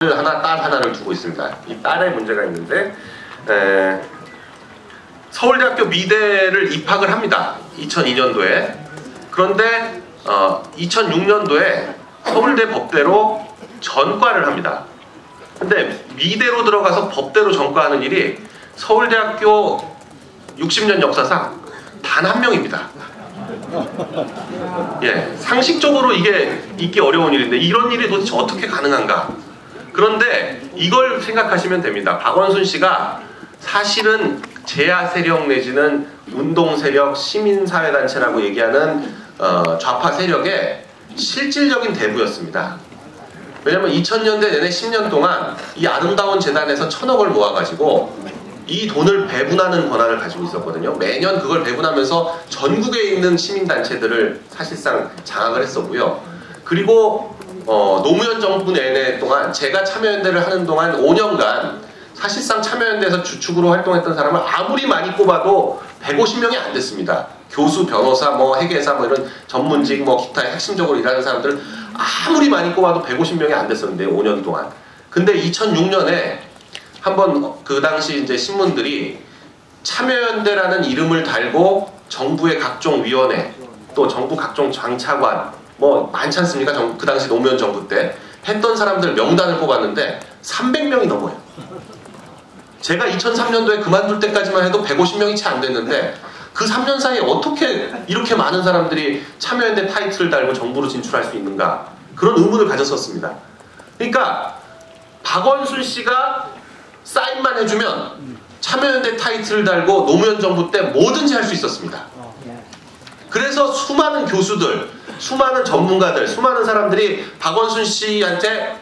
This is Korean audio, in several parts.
하나, 딸 하나를 두고 있습니다. 이 딸의 문제가 있는데 에, 서울대학교 미대를 입학을 합니다. 2002년도에. 그런데 어, 2006년도에 서울대 법대로 전과를 합니다. 근데 미대로 들어가서 법대로 전과하는 일이 서울대학교 60년 역사상 단 한 명입니다. 예, 상식적으로 이게 있기 어려운 일인데 이런 일이 도대체 어떻게 가능한가? 그런데 이걸 생각하시면 됩니다. 박원순 씨가 사실은 제야 세력 내지는 운동 세력, 시민사회 단체라고 얘기하는 어, 좌파 세력의 실질적인 대부였습니다. 왜냐면 2000년대 내내 10년 동안 이 아름다운 재단에서 천억을 모아가지고 이 돈을 배분하는 권한을 가지고 있었거든요. 매년 그걸 배분하면서 전국에 있는 시민단체들을 사실상 장악을 했었고요. 그리고 어, 노무현 정부 내내 동안 제가 참여연대를 하는 동안 5년간 사실상 참여연대에서 주축으로 활동했던 사람을 아무리 많이 꼽아도 150명이 안 됐습니다. 교수, 변호사, 뭐 회계사 뭐 이런 전문직 뭐 기타 핵심적으로 일하는 사람들 아무리 많이 꼽아도 150명이 안 됐었는데 5년 동안. 근데 2006년에 한번 그 당시 이제 신문들이 참여연대라는 이름을 달고 정부의 각종 위원회 또 정부 각종 장차관 뭐 많지 않습니까? 정, 그 당시 노무현 정부 때 했던 사람들 명단을 뽑았는데 300명이 넘어요. 제가 2003년도에 그만둘 때까지만 해도 150명이 채 안 됐는데 그 3년 사이에 어떻게 이렇게 많은 사람들이 참여연대 타이틀을 달고 정부로 진출할 수 있는가 그런 의문을 가졌었습니다. 그러니까 박원순 씨가 사인만 해주면 참여연대 타이틀을 달고 노무현 정부 때 뭐든지 할 수 있었습니다. 그래서 수많은 교수들, 수많은 전문가들, 수많은 사람들이 박원순 씨한테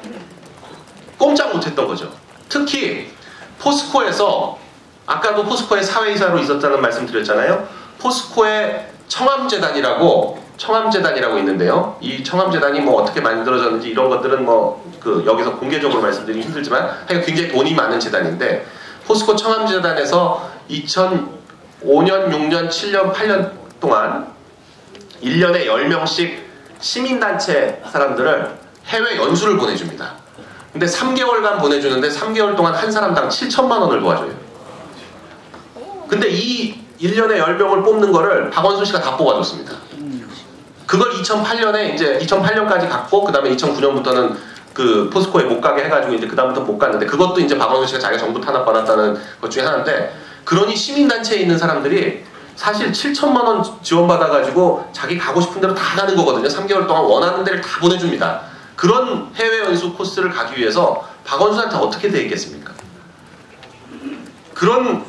꼼짝 못했던 거죠. 특히 포스코에서 아까도 포스코의 사회이사로 있었다는 말씀 드렸잖아요. 포스코의 청암재단이라고 청암재단이라고 있는데요. 이 청암재단이 뭐 어떻게 만들어졌는지 이런 것들은 뭐 그 여기서 공개적으로 말씀드리기 힘들지만 굉장히 돈이 많은 재단인데 포스코 청암재단에서 2005년, 6년, 7년, 8년 동안 1년에 10명씩 시민단체 사람들을 해외 연수를 보내줍니다. 근데 3개월간 보내주는데 3개월 동안 한 사람당 7천만 원을 도와줘요. 근데 이 1년에 10명을 뽑는 거를 박원순 씨가 다 뽑아줬습니다. 그걸 2008년에 이제 2008년까지 갔고 그 다음에 2009년부터는 그 포스코에 못 가게 해가지고 이제 그 다음부터 못 갔는데 그것도 이제 박원순 씨가 자기가 정부 탄압 받았다는 것 중에 하나인데 그러니 시민단체에 있는 사람들이 사실 7천만 원 지원받아가지고 자기 가고 싶은 대로 다 가는 거거든요. 3개월 동안 원하는 데를 다 보내줍니다. 그런 해외 연수 코스를 가기 위해서 박원순한테 어떻게 돼 있겠습니까? 그런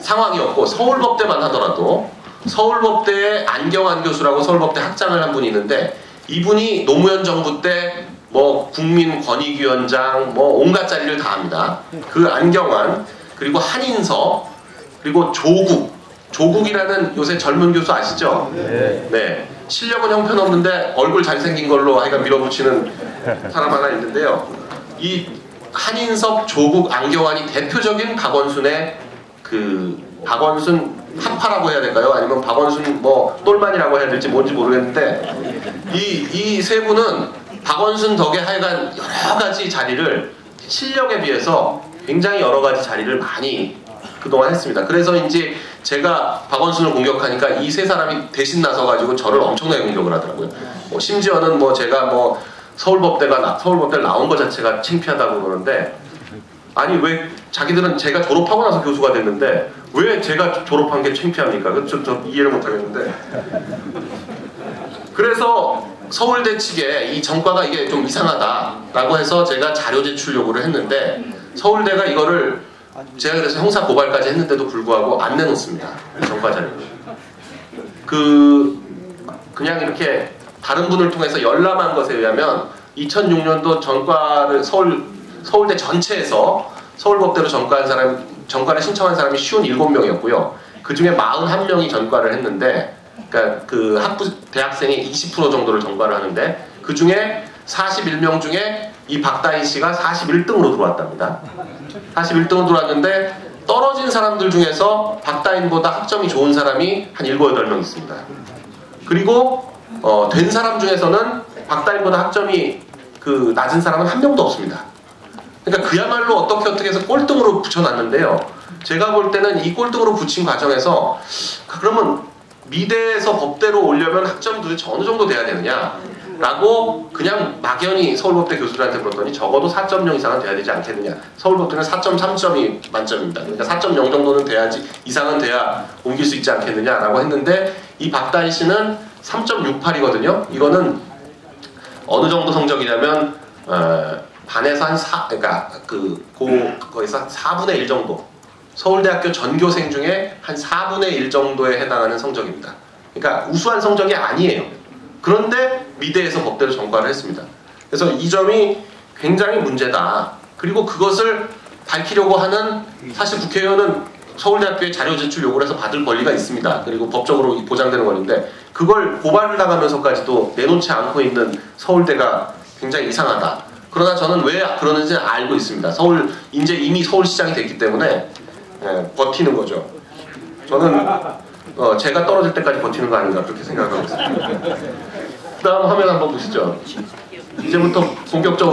상황이었고 서울법대만 하더라도 서울법대의 안경환 교수라고 서울법대 학장을 한 분이 있는데 이분이 노무현 정부 때 뭐 국민권익위원장 뭐 온갖 자리를 다 합니다. 그 안경환 그리고 한인서 그리고 조국 조국이라는 요새 젊은 교수 아시죠? 네. 네. 실력은 형편없는데 얼굴 잘생긴 걸로 하여간 밀어붙이는 사람 하나 있는데요. 이 한인섭, 조국, 안경환이 대표적인 박원순의 그 박원순 학파라고 해야 될까요? 아니면 박원순 뭐 똘만이라고 해야 될지 뭔지 모르겠는데 이 이 세 분은 박원순 덕에 하여간 여러 가지 자리를 실력에 비해서 굉장히 여러 가지 자리를 많이 그동안 했습니다. 그래서 이제 제가 박원순을 공격하니까 이 세 사람이 대신 나서가지고 저를 엄청나게 공격을 하더라고요. 뭐 심지어는 뭐 제가 뭐 서울법대가 나, 서울법대를 나온 것 자체가 창피하다고 그러는데 아니 왜 자기들은 제가 졸업하고 나서 교수가 됐는데 왜 제가 졸업한 게 창피합니까? 저, 저 이해를 못하겠는데 그래서 서울대 측에 이 전과가 이게 좀 이상하다라고 해서 제가 자료 제출 요구를 했는데 서울대가 이거를 제가 그래서 형사 고발까지 했는데도 불구하고 안 내놓습니다. 전과 자료를. 그 그냥 이렇게 다른 분을 통해서 열람한 것에 의하면 2006년도 전과를 서울 서울대 전체에서 서울법대로 전과한 사람 전과를 신청한 사람이 57명이었고요. 그 중에 41명이 전과를 했는데 그러니까 그 학부 대학생의 20% 정도를 전과를 하는데 그 중에 41명 중에 이 박다인 씨가 41등으로 들어왔답니다. 41등으로 들어왔는데 떨어진 사람들 중에서 박다인보다 학점이 좋은 사람이 한 7, 8명 있습니다. 그리고 어, 된 사람 중에서는 박다인보다 학점이 그 낮은 사람은 한 명도 없습니다. 그러니까 그야말로 어떻게 어떻게 해서 꼴등으로 붙여놨는데요. 제가 볼 때는 이 꼴등으로 붙인 과정에서 그러면 미대에서 법대로 오려면 학점이 도대체 어느 정도 돼야 되느냐? 라고 그냥 막연히 서울법대 교수들한테 물었더니 적어도 4.0 이상은 돼야 되지 않겠느냐. 서울법대는 4.3점이 만점입니다. 그러니까 4.0 정도는 돼야지 이상은 돼야 옮길 수 있지 않겠느냐 라고 했는데 이 박다희 씨는 3.68이거든요. 이거는 어느 정도 성적이냐면 어, 반에서 한 4, 그러니까 그 고, 거기서 4분의 1 정도. 서울대학교 전교생 중에 한 4분의 1 정도에 해당하는 성적입니다. 그러니까 우수한 성적이 아니에요. 그런데 미대에서 법대로 전과를 했습니다. 그래서 이 점이 굉장히 문제다. 그리고 그것을 밝히려고 하는 사실 국회의원은 서울대학교에 자료 제출 요구를 해서 받을 권리가 있습니다. 그리고 법적으로 보장되는 권리인데 그걸 고발을 당하면서까지도 내놓지 않고 있는 서울대가 굉장히 이상하다. 그러나 저는 왜 그러는지 알고 있습니다. 서울 이제 이미 서울시장이 됐기 때문에 예, 버티는 거죠. 저는 어, 제가 떨어질 때까지 버티는 거 아닌가 그렇게 생각하고 있습니다. 그다음 화면 한번 보시죠. 이제부터 본격적으로